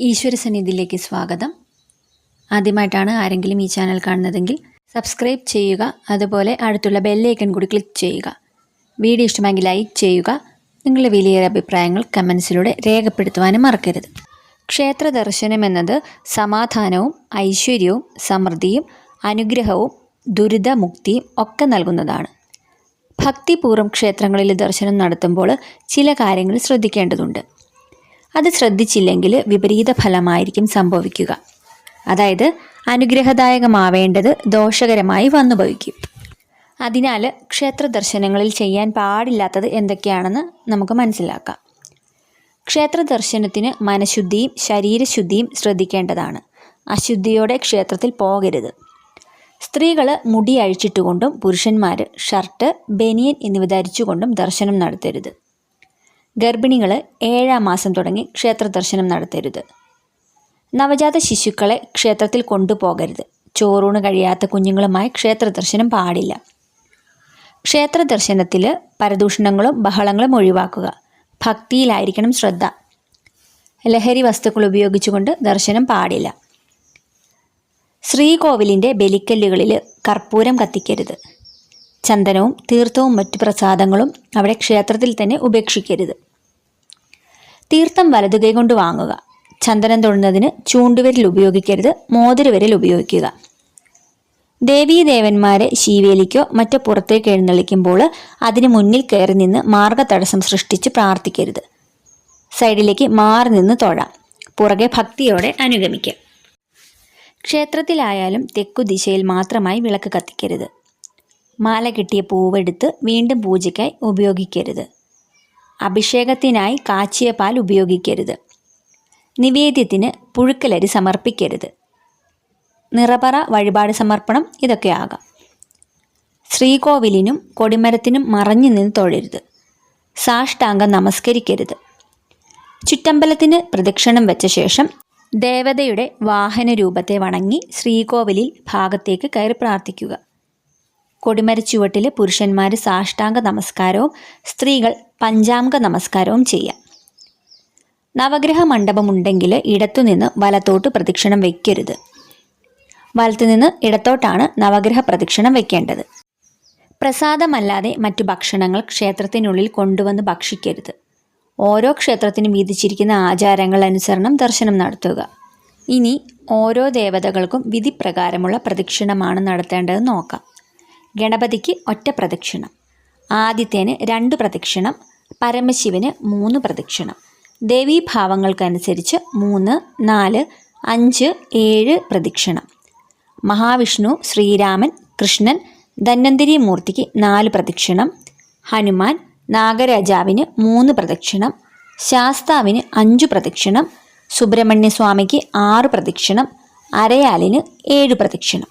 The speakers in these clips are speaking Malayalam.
ഈശ്വരസന്നിധിയിലേക്ക് സ്വാഗതം. ആദ്യമായിട്ടാണ് ആരെങ്കിലും ഈ ചാനൽ കാണുന്നതെങ്കിൽ സബ്സ്ക്രൈബ് ചെയ്യുക അതുപോലെ അടുത്തുള്ള ബെല്ലൈക്കൺ കൂടി ക്ലിക്ക് ചെയ്യുക. വീഡിയോ ഇഷ്ടമെങ്കിൽ ലൈക്ക് ചെയ്യുക നിങ്ങളുടെ വിലയേറിയ അഭിപ്രായങ്ങൾ കമൻസിലൂടെ രേഖപ്പെടുത്തുവാനും മറക്കരുത്. ക്ഷേത്ര ദർശനം എന്നത് സമാധാനവും ഐശ്വര്യവും സമൃദ്ധിയും അനുഗ്രഹവും ദുരിതമുക്തിയും ഒക്കെ നൽകുന്നതാണ്. ഭക്തിപൂർവം ക്ഷേത്രങ്ങളിൽ ദർശനം നടത്തുമ്പോൾ ചില കാര്യങ്ങൾ ശ്രദ്ധിക്കേണ്ടതുണ്ട്. അത് ശ്രദ്ധിച്ചില്ലെങ്കിൽ വിപരീത ഫലമായിരിക്കും സംഭവിക്കുക. അതായത് അനുഗ്രഹദായകമാവേണ്ടത് ദോഷകരമായി വന്നുഭവിക്കും. അതിനാൽ ക്ഷേത്ര ദർശനങ്ങളിൽ ചെയ്യാൻ പാടില്ലാത്തത് എന്തൊക്കെയാണെന്ന് നമുക്ക് മനസ്സിലാക്കാം. ക്ഷേത്ര ദർശനത്തിന് മനഃശുദ്ധിയും ശരീരശുദ്ധിയും ശ്രദ്ധിക്കേണ്ടതാണ്. അശുദ്ധിയോടെ ക്ഷേത്രത്തിൽ പോകരുത്. സ്ത്രീകൾ മുടി അഴിച്ചിട്ടുകൊണ്ടും പുരുഷന്മാർ ഷർട്ട് ബനിയൻ എന്നിവ ധരിച്ചുകൊണ്ടും ദർശനം നടത്തരുത്. ഗർഭിണികൾ ഏഴാം മാസം തുടങ്ങി ക്ഷേത്ര ദർശനം നടത്തരുത്. നവജാത ശിശുക്കളെ ക്ഷേത്രത്തിൽ കൊണ്ടുപോകരുത്. ചോറൂണ് കഴിയാത്ത കുഞ്ഞുങ്ങളുമായി ക്ഷേത്ര ദർശനം പാടില്ല. ക്ഷേത്ര ദർശനത്തിൽ പരദൂഷണങ്ങളും ബഹളങ്ങളും ഒഴിവാക്കുക. ഭക്തിയിലായിരിക്കണം ശ്രദ്ധ. ലഹരി വസ്തുക്കൾ ഉപയോഗിച്ചുകൊണ്ട് ദർശനം പാടില്ല. ശ്രീകോവിലിന്റെ ബലിക്കല്ലുകളിൽ കർപ്പൂരം കത്തിക്കരുത്. ചന്ദനവും തീർത്ഥവും മറ്റു പ്രസാദങ്ങളും അവിടെ ക്ഷേത്രത്തിൽ തന്നെ ഉപേക്ഷിക്കരുത്. തീർത്ഥം വലതുകൈ കൊണ്ട് വാങ്ങുക. ചന്ദനം തൊടുന്നതിന് ചൂണ്ടുവിരൽ ഉപയോഗിക്കരുത് മോതിരവിരൽ ഉപയോഗിക്കുക. ദേവീദേവന്മാരെ ശീവേലിക്കോ മറ്റോ പുറത്തേക്ക് എഴുന്നള്ളിക്കുമ്പോൾ അതിന് മുന്നിൽ കയറി നിന്ന് മാർഗതടസ്സം സൃഷ്ടിച്ച് പ്രാർത്ഥിക്കരുത്. സൈഡിലേക്ക് മാറി നിന്ന് തൊഴാം. പുറകെ ഭക്തിയോടെ അനുഗമിക്കാം. ക്ഷേത്രത്തിലായാലും തെക്കു ദിശയിൽ മാത്രമായി വിളക്ക് കത്തിക്കരുത്. മാല കിട്ടിയ പൂവെടുത്ത് വീണ്ടും പൂജയ്ക്കായി ഉപയോഗിക്കരുത്. അഭിഷേകത്തിനായി കാച്ചിയ പാൽ ഉപയോഗിക്കരുത്. നിവേദ്യത്തിന് പുഴുക്കലരി സമർപ്പിക്കരുത്. നിറപറ വഴിപാട് സമർപ്പണം ഇതൊക്കെ ആകാം. ശ്രീകോവിലിനും കൊടിമരത്തിനും മറഞ്ഞു നിന്ന് തൊഴരുത്. സാഷ്ടാംഗം നമസ്കരിക്കരുത്. ചുറ്റമ്പലത്തിന് പ്രദക്ഷിണം വെച്ച ശേഷം ദേവതയുടെ വാഹന രൂപത്തെ വണങ്ങി ശ്രീകോവിലിൽ ഭാഗത്തേക്ക് കയറി പ്രാർത്ഥിക്കുക. കൊടിമരച്ചുവട്ടിൽ പുരുഷന്മാർ സാഷ്ടാംഗ നമസ്കാരവും സ്ത്രീകൾ പഞ്ചാംഗ നമസ്കാരവും ചെയ്യാം. നവഗ്രഹ മണ്ഡപമുണ്ടെങ്കിൽ ഇടത്തുനിന്ന് വലത്തോട്ട് പ്രദക്ഷിണം വയ്ക്കരുത് വലത്തുനിന്ന് ഇടത്തോട്ടാണ് നവഗ്രഹ പ്രദക്ഷിണം വയ്ക്കേണ്ടത് പ്രസാദമല്ലാതെ മറ്റു ഭക്ഷണങ്ങൾ ക്ഷേത്രത്തിനുള്ളിൽ കൊണ്ടുവന്ന് ഭക്ഷിക്കരുത്. ഓരോ ക്ഷേത്രത്തിനും വിധിച്ചിരിക്കുന്ന ആചാരങ്ങൾ അനുസരണം ദർശനം നടത്തുക. ഇനി ഓരോ ദേവതകൾക്കും വിധിപ്രകാരമുള്ള പ്രദക്ഷിണമാണ് നടത്തേണ്ടത് നോക്കാം. ഗണപതിക്ക് ഒറ്റ പ്രദക്ഷിണം. ആദിത്യന് രണ്ട് പ്രദക്ഷിണം പരമശിവന് മൂന്ന് പ്രദക്ഷിണം. ദേവീഭാവങ്ങൾക്കനുസരിച്ച് മൂന്ന് നാല് അഞ്ച് ഏഴ് പ്രദക്ഷിണം. മഹാവിഷ്ണു ശ്രീരാമൻ കൃഷ്ണൻ ധന്വന്തരി മൂർത്തിക്ക് നാല് പ്രദക്ഷിണം. ഹനുമാൻ നാഗരാജാവിന് മൂന്ന് പ്രദക്ഷിണം. ശാസ്താവിന് അഞ്ച് പ്രദക്ഷിണം. സുബ്രഹ്മണ്യസ്വാമിക്ക് ആറ് പ്രദക്ഷിണം. അരയാലിന് ഏഴ് പ്രദക്ഷിണം.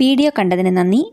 വീഡിയോ കണ്ടതിന് നന്ദി.